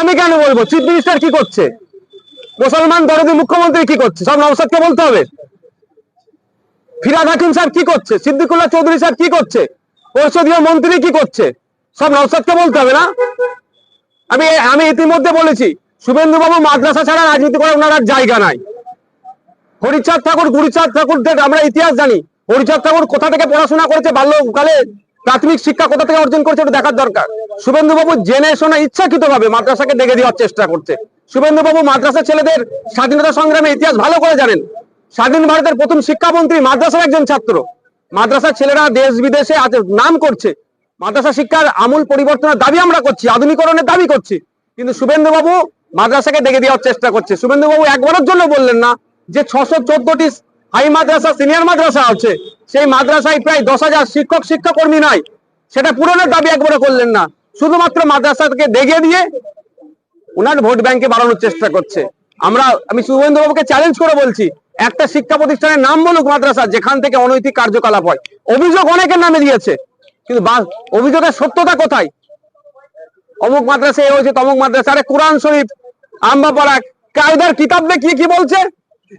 আমি কেন বলব? চিফ মিনিস্টার কি করছে? মুসলমান দরদি মুখ্যমন্ত্রী কি করছে? সব নওসাদকে বলতে হবে। ফিরাদ হাকিম স্যার কি করছে? সিদ্দিকুল্লাহ চৌধুরী স্যার কি করছে? পরিষদীয় মন্ত্রী কি করছে? সব নওসাদকে বলতে হবে না? আমি আমি ইতিমধ্যে বলেছি শুভেন্দু বাবু মাদ্রাসা ছাড়া রাজনীতি করে ওনার আর জায়গা নাই। হরিচাঁদ ঠাকুর, গুরুচাঁদ ঠাকুরদের আমরা ইতিহাস জানি। হরিচাঁদ ঠাকুর কোথা থেকে পড়াশোনা করেছে? বাল্যকালে প্রাথমিক শিক্ষা কোথা থেকে অর্জন করেছে এটা দেখার দরকার। শুভেন্দু বাবু জেনে শোনা ইচ্ছাকৃত ভাবে মাদ্রাসাকে ডেকে দেওয়ার চেষ্টা করছে। শুভেন্দু বাবু মাদ্রাসা ছেলেদের স্বাধীনতা সংগ্রামে ইতিহাস ভালো করে জানেন। স্বাধীন ভারতের প্রথম শিক্ষামন্ত্রী মাদ্রাসার একজন ছাত্র। মাদ্রাসার ছেলেরা দেশ বিদেশে আজ নাম করছে। মাদ্রাসা শিক্ষার আমূল পরিবর্তনের দাবি আমরা করছি, আধুনিকরণের দাবি করছি। কিন্তু শুভেন্দু বাবু মাদ্রাসাকে ডেকে দেওয়ার চেষ্টা করছে। শুভেন্দু বাবু একবারের জন্য বললেন না যে ছশো চোদ্দটি হাই মাদ্রাসা, সিনিয়র মাদ্রাসা আছে। সেই মাদ্রাসায় প্রায় দশ হাজার শিক্ষক, শিক্ষাকর্মী নাই। সেটা পূরণের দাবি একবারে করলেন না। শুধুমাত্র মাদ্রাসাকে ডেকে দিয়ে উনার ভোট ব্যাংকে বাড়ানোর চেষ্টা করছে। আমরা, আমি শুভেন্দু বাবুকে চ্যালেঞ্জ করে বলছি, একটা শিক্ষা প্রতিষ্ঠানের নাম বলুক মাদ্রাসা, যেখান থেকে অনৈতিক কার্যকলাপ হয়। অভিযোগ অনেকের নামে দিয়েছে, কিন্তু অভিযোগের সত্যতা কোথায়? অমুক মাদ্রাসা এ হয়েছে, তমুক মাদ্রাসা, আরে কোরআন শরীফ আম্বা পাড়া কায়দার কিতাব কি কি বলছে?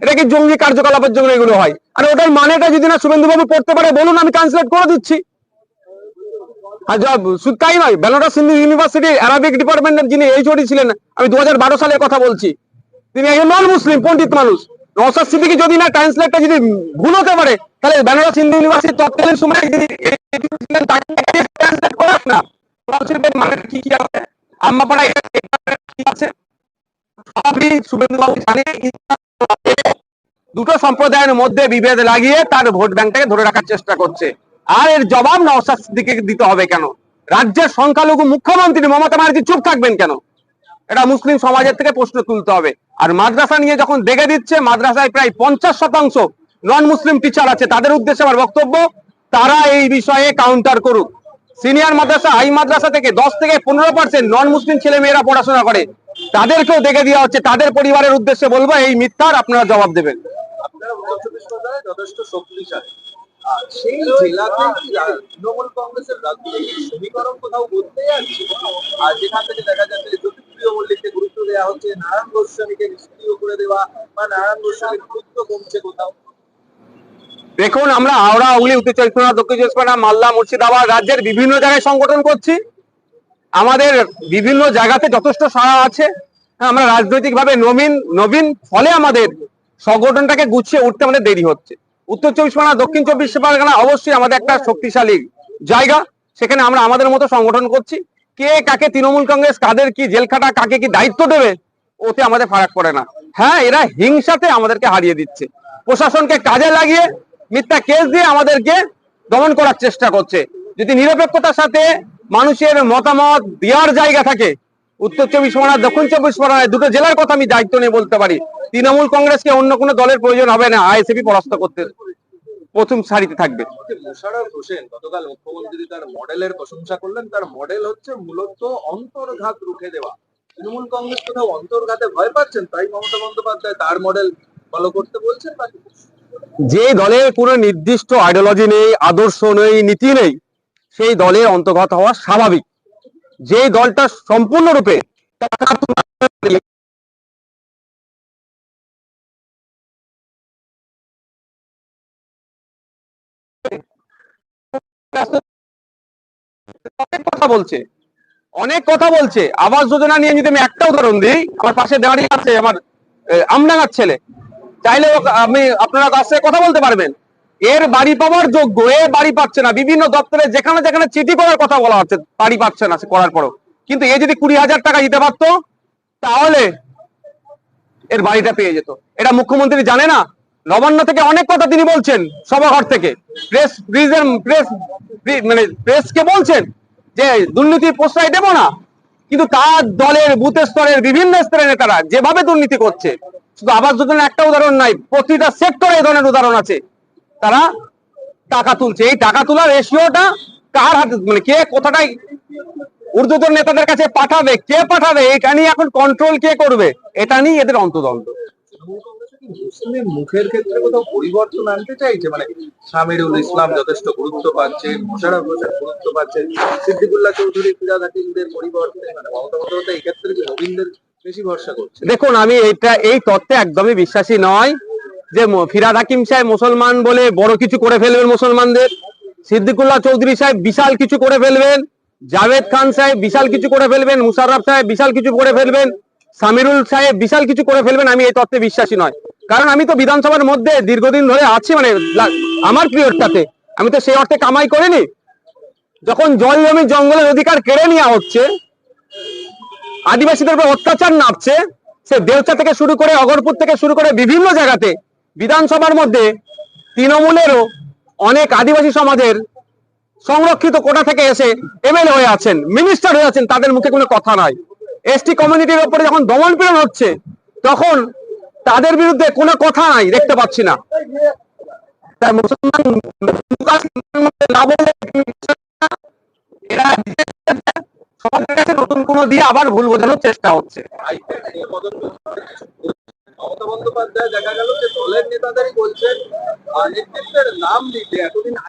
এটা কি জঙ্গি কার্যকলাপের জন্য এগুলো হয়? আর ওটার মানেটা যদি না শুভেন্দু বাবু পড়তে পারে, বলুন আমি ট্রান্সলেট করে দিচ্ছি। আর তাই নয়, বেনারস হিন্দু ইউনিভার্সিটি অ্যারাবিক ডিপার্টমেন্টের যিনি এইচওডি ছিলেন, আমি দু সালের কথা বলছি। তিনি একজন নন মুসলিম পণ্ডিত মানুষ। নওসাদ সিদ্দিকি যদি না ট্রান্সলেটটা যদি ভুল হতে পারে, তাহলে বেনারস হিন্দু ইউনিভার্সিটি তৎকালীন সময় যদি ট্রান্সলেট কি আছে? সবই শুভেন্দু বাবু জানে দুটো সম্প্রদায়ের মধ্যে বিভেদ লাগিয়ে তার ভোট ব্যাংকটাকে ধরে রাখার চেষ্টা করছে। আর এর জবাব নওসাদ সিদ্দিকে দিতে হবে কেন? রাজ্যের সংখ্যালঘু মুখ্যমন্ত্রী মমতা ব্যানার্জি চুপ থাকবেন কেন? এটা মুসলিম সমাজের থেকে প্রশ্ন তুলতে হবে। আর মাদ্রাসা নিয়ে যখন দেখে দিচ্ছে, মাদ্রাসায় প্রায় পঞ্চাশ শতাংশ নন মুসলিম টিচার আছে। তাদের উদ্দেশ্যে আমার বক্তব্য, তারা এই বিষয়ে কাউন্টার করুক। সিনিয়র মাদ্রাসা হাই মাদ্রাসা থেকে দশ থেকে পনেরো পার্সেন্ট নন মুসলিম ছেলে মেয়েরা পড়াশোনা করে। তাদেরকেও দেখে দেওয়া হচ্ছে। তাদের পরিবারের উদ্দেশ্যে বলব, এই মিথ্যার আপনারা জবাব দেবেন। চব্বিশ পরগনায় যথেষ্ট শক্তিশালী। আর সেই জেলাতে কি তৃণমূল কংগ্রেসের রাজনৈতিক সমীকরণ কোথাও বদলে যাচ্ছে? আর যেখান থেকে দেখা যাচ্ছে জ্যোতিপ্রিয় মল্লিককে গুরুত্ব দেওয়া হচ্ছে নারায়ণ গোস্বামীকে নিষ্ক্রিয় করে দেওয়া বা নারায়ণ গোস্বামীর গুরুত্ব কমছে কোথাও? দেখুন আমরা হাওড়া হুগলি উত্তর চব্বিশ পরগনা দক্ষিণ চব্বিশ পরগনা মালদা মুর্শিদাবাদ রাজ্যের বিভিন্ন জায়গায় সংগঠন করছি। আমাদের বিভিন্ন জায়গাতে যথেষ্ট সাড়া আছে। হ্যাঁ, আমরা রাজনৈতিকভাবে নবীন নবীন ফলে আমাদের সংগঠনটাকে গুছিয়ে উঠতে আমাদের দেরি হচ্ছে। উত্তর চব্বিশ পরগনা, দক্ষিণ চব্বিশ পরগনা অবশ্যই আমাদের একটা শক্তিশালী জায়গা। সেখানে আমরা আমাদের মতো সংগঠন করছি। কে কাকে তৃণমূল কংগ্রেস, কাদের কি জেলখাটা, কাকে কি দায়িত্ব দেবে, ওতে আমাদের ফারাক পড়ে না। হ্যাঁ এরা হিংসাতে আমাদেরকে হারিয়ে দিচ্ছে। প্রশাসনকে কাজে লাগিয়ে মিথ্যা কেস দিয়ে আমাদেরকে দমন করার চেষ্টা করছে। যদি নিরপেক্ষতার সাথে মানুষের মতামত দেওয়ার জায়গা থাকে উত্তর চব্বিশ পরগনা দক্ষিণ চব্বিশ পরগনায় দুটো জেলার কথা আমি দায়িত্ব নিয়ে বলতে পারি। তৃণমূল কংগ্রেসকে অন্য কোনো দলের প্রয়োজন হবে না আইএসএপি পরাস্ত করতে প্রথম সারিতে থাকবে। যে মোশাররফ হোসেন গতকাল মুখ্যমন্ত্রী তার মডেলের প্রশংসা করলেন। তার মডেল হচ্ছে মূলত অন্তর্ঘাত রুখে দেওয়া। তৃণমূল কংগ্রেস কোথাও অন্তর্ঘাতে ভয় পাচ্ছেন? তাই মমতা বন্দ্যোপাধ্যায় তার মডেল ফলো করতে বলছেন যে দলের কোনো নির্দিষ্ট আইডিওলজি নেই আদর্শ নেই নীতি নেই সেই দলের অন্তর্ঘাত হওয়া স্বাভাবিক। যে দলটা সম্পূর্ণরূপে অনেক কথা বলছে। অনেক কথা বলছে। আবাস যোজনা নিয়ে যদি আমি একটা উদাহরণ দিই আমার পাশে দাঁড়িয়ে আছে আমার আহ, আমডাঙ্গার ছেলে। চাইলে আমি আপনারা কাছে কথা বলতে পারবেন। এর বাড়ি পাওয়ার যোগ্য, এ বাড়ি পাচ্ছে না। বিভিন্ন দপ্তরে যেখানে যেখানে চিঠি করার কথা বলা হচ্ছে, বাড়ি পাচ্ছে না করার পরও। কিন্তু এ যদি কুড়ি হাজার টাকা দিতে পারতো, তাহলে এর বাড়িটা পেয়ে যেত। এটা মুখ্যমন্ত্রী জানে না। নবান্ন থেকে অনেক কথা তিনি বলছেন সভাঘর থেকে। প্রেস প্রেস মানে প্রেসকে বলছেন যে, দুর্নীতির প্রশ্রয় দেব না। কিন্তু তার দলের বুথ স্তরের বিভিন্ন স্তরের নেতারা যেভাবে দুর্নীতি করছে, শুধু আবাস যোজনা একটা উদাহরণ নাই, প্রতিটা সেক্টরে এই ধরনের উদাহরণ আছে। তারা টাকা তুলছে। এই টাকা তোলার রেশিওটা কার হাতে? মানে কে কোথাটাই ঊর্ধ্বতন নেতাদের কাছে পাঠাবে? কে পাঠাবে? এটা নিয়ে এখন কন্ট্রোল কে করবে? এটা নিয়ে এদের মুসলিম মুখের ক্ষেত্রে কোথাও পরিবর্তন আনতে চাইছে? মানে সামিরুল ইসলাম যথেষ্ট গুরুত্ব পাচ্ছে মোশারফ হোসেন গুরুত্ব পাচ্ছে সিদ্দিকুল্লাহ চৌধুরী ফিরাদ হাকিমদের পরিবর্তে মানে মমতা বন্দ্যোপাধ্যায় এই ক্ষেত্রে কি নবীনদের বেশি ভরসা করছে? দেখুন আমি এটা এই তত্ত্বে একদমই বিশ্বাসী নয়। যে ফিরাদ হাকিম সাহেব মুসলমান বলে বড় কিছু করে ফেলবেন মুসলমানদের। সিদ্দিকুল্লাহ চৌধুরী সাহেব বিশাল কিছু করে ফেলবেন। জাভেদ খান সাহেব বিশাল কিছু করে ফেলবেন। মুশারফ সাহেব বিশাল কিছু করে ফেলবেন। সামিরুল সাহেব বিশাল কিছু করে ফেলবেন। আমি এই তত্ত্বে বিশ্বাসী নয়। কারণ আমি তো বিধানসভার মধ্যে দীর্ঘদিন ধরে আছি মানে আমার পিরিয়ডটাতে আমি তো সেই অর্থে কামাই করিনি। যখন জল জমি জঙ্গলের অধিকার কেড়ে নেওয়া হচ্ছে, আদিবাসীদের উপর অত্যাচার নামছে সে দেউচা থেকে শুরু করে, অগরপুর থেকে শুরু করে বিভিন্ন জায়গাতে বিধানসভার মধ্যে তৃণমূলেরও অনেক আদিবাসী সমাজের সংরক্ষিত কোটা থেকে এসে এমএলএ হয়ে আছেন, মিনিস্টার হয়ে আছেন, তাদের মুখে কোনো কথা নাই। এসটি কমিউনিটির ওপরে যখন দমন পীড়ন হচ্ছে, তখন তাদের বিরুদ্ধে কোনো কথা নাই, দেখতে পাচ্ছি না। তাই মুসলমান নতুন কোনো দিয়ে আবার ভুল বোঝানোর চেষ্টা হচ্ছে। মমতা বন্দ্যোপাধ্যায় দেখা গেল যে দলের নেতাদেরই বলছেন নেতৃত্বের নাম দিতে এতদিন